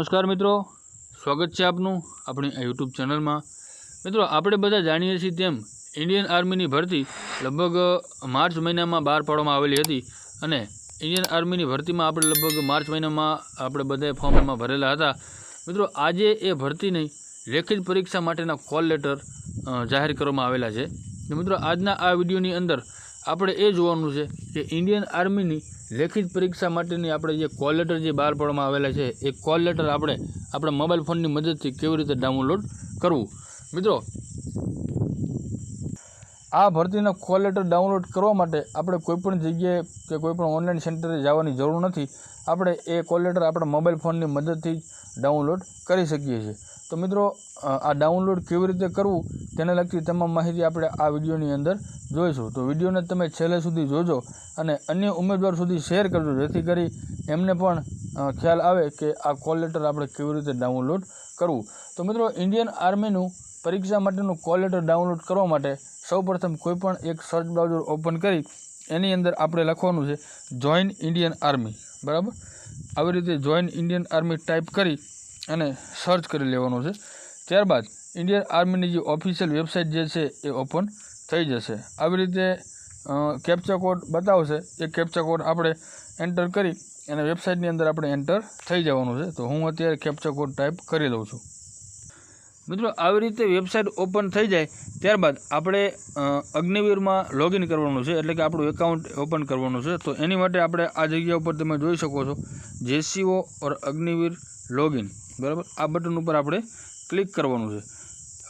નમસ્કાર મિત્રો. સ્વાગત છે આપનું આપણી આ યુટ્યુબ ચેનલમાં. મિત્રો, આપણે બધા જાણીએ છીએ તેમ ઇન્ડિયન આર્મીની ભરતી લગભગ માર્ચ મહિનામાં બહાર પાડવામાં આવેલી હતી અને ઇન્ડિયન આર્મીની ભરતીમાં આપણે લગભગ માર્ચ મહિનામાં આપણે બધાએ ફોર્મ એમાં ભરેલા હતા. મિત્રો, આજે એ ભરતીની લેખિત પરીક્ષા માટેના કોલ લેટર જાહેર કરવામાં આવેલા છે. મિત્રો, આજના આ વિડીયોની અંદર આપણે એ જોવાનું છે કે ઇન્ડિયન આર્મીની લેખિત પરીક્ષા માટેની આપણે જે કોલ લેટર જે બહાર પાડવામાં આવેલા છે, એ કોલ લેટર આપણે આપણા મોબાઈલ ફોનની મદદથી કેવી રીતે ડાઉનલોડ કરવું? મિત્રો, આ ભરતીના કોલ લેટર ડાઉનલોડ કરવા માટે આપણે કોઈપણ જગ્યાએ કે કોઈપણ ઓનલાઈન સેન્ટરે જવાની જરૂર નથી. આપણે એ કોલ લેટર આપણા મોબાઈલ ફોનની મદદથી જ ડાઉનલોડ કરી શકીએ છીએ. તો મિત્રો આ ડાઉનલોડ કેવી રીતે કરવું તેને લગતી તમામ માહિતી આપણે આ વિડીયોની અંદર જોઈશું. તો વિડીયોને તમે છેલ્લે સુધી જોજો અને અન્ય ઉમેદવાર સુધી શેર કરજો, જેથી કરી એમને પણ ખ્યાલ આવે કે આ કોલ લેટર આપણે કેવી રીતે ડાઉનલોડ કરવું. તો મિત્રો, ઇન્ડિયન આર્મીનું પરીક્ષા માટેનું કોલ લેટર ડાઉનલોડ કરવા માટે સૌપ્રથમ કોઈપણ એક સર્ચ બ્રાઉઝર ઓપન કરી એની અંદર આપણે લખવાનું છે જોઈન ઇન્ડિયન આર્મી બરાબર? આવી રીતે જોઈન ઇન્ડિયન આર્મી ટાઈપ કરી અને સર્ચ કરી લેવાનું છે. ત્યારબાદ ઇન્ડિયન આર્મીની જે ઓફિશિયલ વેબસાઇટ જે છે એ ઓપન થઈ જશે. આવી રીતે કેપ્ચા કોડ બતાવશે. એ કેપ્ચા કોડ આપણે એન્ટર કરી અને વેબસાઇટની અંદર આપણે એન્ટર થઈ જવાનું છે. તો હું અત્યારે કેપ્ચા કોડ ટાઈપ કરી લઉં છું. મિત્રો, આવી રીતે વેબસાઇટ ઓપન થઈ જાય, ત્યારબાદ આપણે અગ્નિવીરમાં લોગિન કરવાનું છે, એટલે કે આપણું એકાઉન્ટ ઓપન કરવાનું છે. તો એની માટે આપણે આ જગ્યા ઉપર તમે જોઈ શકો છો, જેસીઓ ઓર અગ્નિવીર લોગિન બરાબર? આ બટન ઉપર આપણે ક્લિક કરવાનું છે.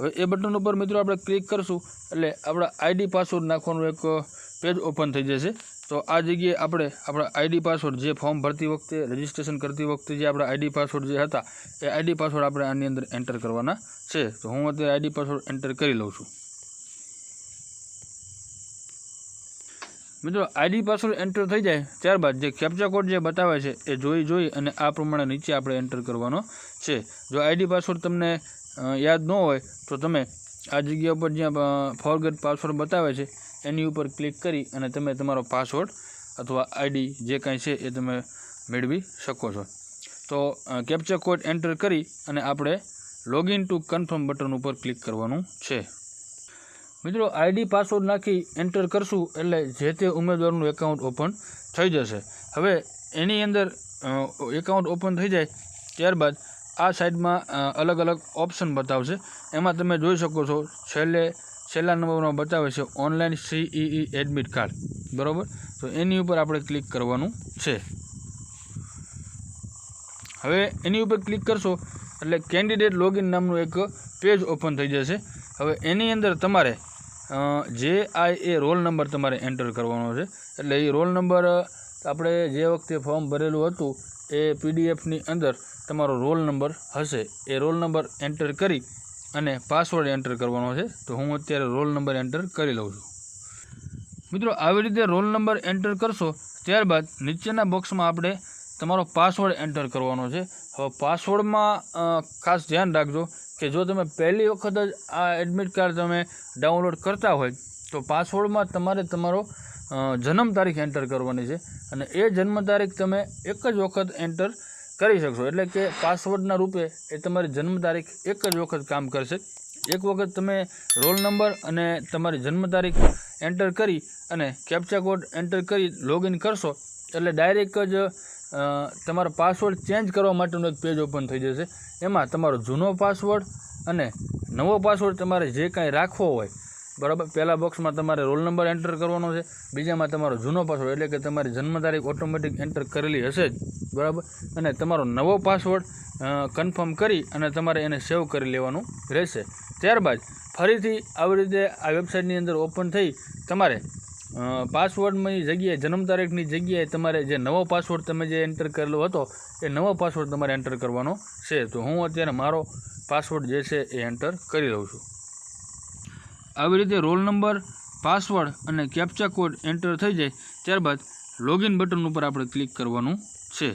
હવે એ બટન ઉપર મિત્રો આપણે ક્લિક કરશું, એટલે આપણા આઈડી પાસવર્ડ નાખવાનું એક પેજ ઓપન થઈ જશે. તો આ જગ્યાએ આપણે આપણા આઈડી પાસવર્ડ જે ફોર્મ ભરતી વખતે, રજીસ્ટ્રેશન કરતી વખતે જે આપણા આઈડી પાસવર્ડ જે હતા, એ આઈડી પાસવર્ડ આપણે આની અંદર એન્ટર કરવાના છે. તો હું અત્યારે આઈડી પાસવર્ડ એન્ટર કરી લઉં છું. મિત્રો, આઈડી પાસવર્ડ એન્ટર થઈ જાય ત્યારબાદ જે કેપ્ચા કોડ જે બતાવે છે, એ જોઈ જોઈ અને આ પ્રમાણે નીચે આપણે એન્ટર કરવાનો છે. જો આઈડી પાસવર્ડ તમને યાદ ન હોય તો તમે આ જગ્યા ઉપર જ્યાં ફોરગેટ પાસવર્ડ બતાવે છે, એની ઉપર ક્લિક કરી અને તમે તમારો પાસવર્ડ અથવા આઈડી જે કાંઈ છે એ તમે મેળવી શકો છો. તો કેપ્ચર કોડ એન્ટર કરી અને આપણે લોગિન ટુ કન્ફર્મ બટન ઉપર ક્લિક કરવાનું છે. મિત્રો આઈડી પાસવર્ડ નાખી એન્ટર કરશું એટલે જે તે ઉમેદવારનું એકાઉન્ટ ઓપન થઈ જશે. હવે એની અંદર એકાઉન્ટ ઓપન થઈ જાય, ત્યારબાદ આ સાઈડમાં અલગ અલગ ઓપ્શન બતાવશે. એમાં તમે જોઈ શકો છો, છેલ્લે, છેલ્લા નંબરમાં બતાવે છે, ઓનલાઈન સીઈઈ એડમિટ કાર્ડ. બરાબર? તો એની ઉપર આપણે ક્લિક કરવાનું છે. હવે એની ઉપર ક્લિક કરશો, એટલે કેન્ડિડેટ લોગિન નામનું એક પેજ ઓપન થઈ જશે. હવે એની અંદર તમારે જે આઈ એ રોલ નંબર તમારે એન્ટર કરવાનો છે. એટલે એ રોલ નંબર આપણે જે વખતે ફોર્મ ભરેલું હતું એ પીડીએફની અંદર તમારો રોલ નંબર હશે. એ રોલ નંબર એન્ટર કરી અને પાસવર્ડ એન્ટર કરવાનો છે. તો હું અત્યારે રોલ નંબર એન્ટર કરી લઉં છું. મિત્રો, આવી રીતે રોલ નંબર એન્ટર કરશો, ત્યારબાદ નીચેના બોક્સમાં આપણે તમારો પાસવર્ડ એન્ટર કરવાનો છે. હવે પાસવર્ડમાં ખાસ ધ્યાન રાખજો કે જો તમે પહેલી વખત જ આ એડમિટ કાર્ડ તમે ડાઉનલોડ કરતા હોય, તો પાસવર્ડમાં તમારે તમારો જન્મ તારીખ એન્ટર કરવાની છે અને એ જન્મ તારીખ તમે એક જ વખત એન્ટર કરી શકશો. એટલે કે પાસવર્ડના રૂપે એ તમારી જન્મ તારીખ એક જ વખત કામ કરશે. એક વખત તમે રોલ નંબર અને તમારી જન્મ તારીખ એન્ટર કરી અને કેપ્ચા કોડ એન્ટર કરી લોગિન કરશો એટલે ડાયરેક્ટ જ તમારો પાસવર્ડ ચેન્જ કરવા માટેનું એક પેજ ઓપન થઈ જશે. એમાં તમારો જૂનો પાસવર્ડ અને નવો પાસવર્ડ તમારે જે કાંઈ રાખવો હોય, બરાબર? પહેલા બોક્સમાં તમારે રોલ નંબર એન્ટર કરવાનો છે, બીજામાં તમારો જૂનો પાસવર્ડ એટલે કે તમારી જન્મ તારીખ ઓટોમેટિક એન્ટર કરેલી હશે જ, બરાબર? અને તમારો નવો પાસવર્ડ કન્ફર્મ કરી અને તમારે એને સેવ કરી લેવાનું રહેશે. ત્યારબાદ ફરીથી આવી રીતે આ વેબસાઇટની અંદર ઓપન થઈ તમારે પાસવર્ડની જગ્યાએ, જન્મ તારીખની જગ્યાએ તમારે જે નવો પાસવર્ડ તમે જે એન્ટર કરેલો હતો, એ નવો પાસવર્ડ તમારે એન્ટર કરવાનો છે. તો હું અત્યારે મારો પાસવર્ડ જે છે એ એન્ટર કરી લઉં છું. આવી રીતે રોલ નંબર પાસવર્ડ અને કેપ્ચા કોડ એન્ટર થઈ જાય, ત્યારબાદ લોગિન બટન ઉપર આપણે ક્લિક કરવાનું છે.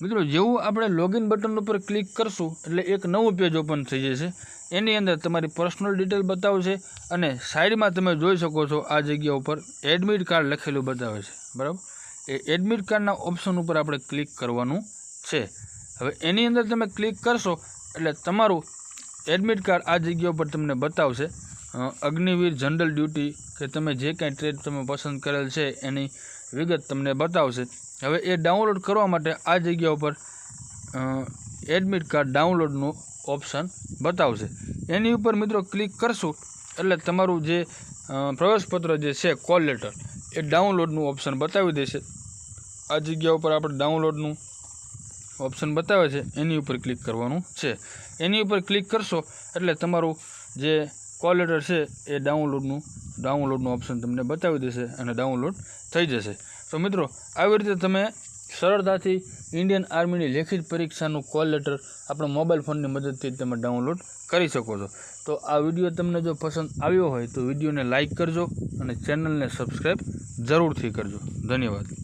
મિત્રો, જેવું આપણે લોગિન બટન ઉપર ક્લિક કરશું, એટલે એક નવું પેજ ઓપન થઈ જશે. એની અંદર તમારી પર્સનલ ડિટેલ બતાવશે અને સાઈડમાં તમે જોઈ શકો છો આ જગ્યા ઉપર એડમિટ કાર્ડ લખેલું બતાવે છે. બરાબર? એ એડમિટ કાર્ડના ઓપ્શન ઉપર આપણે ક્લિક કરવાનું છે. હવે એની અંદર તમે ક્લિક કરશો, એટલે તમારું એડમિટ કાર્ડ આ જગ્યા ઉપર તમને બતાવશે. અગ્નિવીર જનરલ ડ્યુટી કે તમે જે કાંઈ ટ્રેડ તમે પસંદ કરેલ છે એની વિગત તમને બતાવશે. હવે એ ડાઉનલોડ કરવા માટે આ જગ્યા ઉપર એડમિટ કાર્ડ ડાઉનલોડનું ઓપ્શન બતાવશે. એની ઉપર મિત્રો ક્લિક કરશું એટલે તમારું જે પ્રવેશપત્ર જે છે, કોલ લેટર, એ ડાઉનલોડનું ઓપ્શન બતાવી દેશે. આ જગ્યા ઉપર આપણે ડાઉનલોડનું ઓપ્શન બતાવે છે. એની ઉપર ક્લિક કરવાનું છે. એની ઉપર ક્લિક કરશો એટલે તમારું જે કોલ લેટર છે એ ડાઉનલોડનું ડાઉનલોડનું ઓપ્શન તમને બતાવી દેશે અને ડાઉનલોડ થઈ જશે. તો મિત્રો, આવી રીતે તમે સરળતાથી ઇન્ડિયન આર્મીની લેખિત પરીક્ષાનું કોલ લેટર આપણા મોબાઈલ ફોનની મદદથી તમે ડાઉનલોડ કરી શકો છો. તો આ વીડિયો તમને જો પસંદ આવ્યો હોય તો વિડીયોને લાઇક કરજો અને ચેનલને સબસ્ક્રાઈબ જરૂરથી કરજો. ધન્યવાદ.